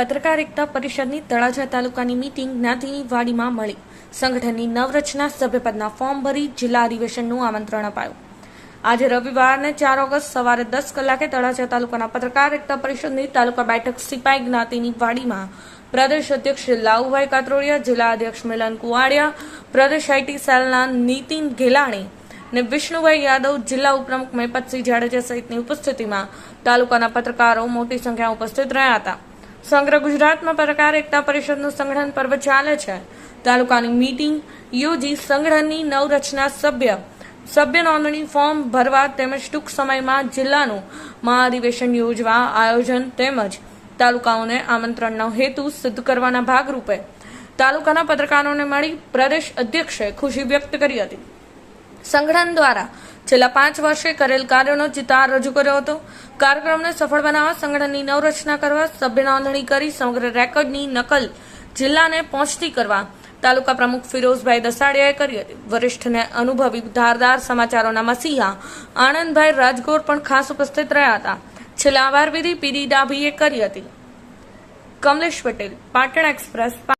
પત્રકાર એકતા પરિષદની તળાજા તાલુકાની મીટિંગ જ્ઞાતિની વાડીમાં મળી. સંગઠનની નવરચના સભ્યપદના ફોર્મ ભરી જિલ્લા અધિવેશનનું આમંત્રણ અપાયું. આજે રવિવારને ચાર ઓગસ્ટ સવારે દસ કલાકે તળાજા તાલુકાના પત્રકાર એકતા પરિષદની તાલુકા બેઠક સિપાઈ જ્ઞાતિની વાડીમાં પ્રદેશ અધ્યક્ષ લાઉભાઈ કાતરોડિયા, જિલ્લા અધ્યક્ષ મિલન કુવાડિયા, પ્રદેશ આઈટી સેલના નીતિન ગેલાણી ને વિષ્ણુભાઈ યાદવ, જિલ્લા ઉપપ્રમુખ મેપતસિંહ જાડેજા સહિતની ઉપસ્થિતિમાં તાલુકાના પત્રકારો મોટી સંખ્યામાં ઉપસ્થિત રહ્યા હતા. સમગ્ર ગુજરાતમાં પત્રકાર એકતા પરિષદનું સંગઠન પર્વ ચાલે છે. તાલુકાની મીટિંગ યોજી સંગઠનની નવરચના સભ્ય સભ્ય નોંધણી ફોર્મ ભરવા તેમજ ટૂંક સમયમાં જિલ્લાનું મહાધિવેશન યોજવા આયોજન તેમજ તાલુકાઓને આમંત્રણનો હેતુ સિદ્ધ કરવાના ભાગરૂપે તાલુકાના પત્રકારોને મળી પ્રદેશ અધ્યક્ષે ખુશી વ્યક્ત કરી હતી. સંગઠન દ્વારા છેલ્લા પાંચ વર્ષે કરેલ કાર્યોનો ચિતાર રજૂ કર્યો હતો. કાર્યક્રમને સફળ બનાવવા સંગઠનની નવરચના કરવા, સભ્ય નોંધણી કરી સમગ્ર રેકોર્ડની નકલ જિલ્લાને પહોંચતી કરવા તાલુકા પ્રમુખ ફિરોઝભાઈ દસાડિયાએ કરી હતી. વરિષ્ઠ ને અનુભવી ધારદાર સમાચારોના મસીહા આનંદભાઈ રાજગોર પણ ખાસ ઉપસ્થિત રહ્યા હતા. છેલ્લા આભાર વિધિ પીડી ડાભીએ કરી હતી. કમલેશ પટેલ, પાટણ એક્સપ્રેસ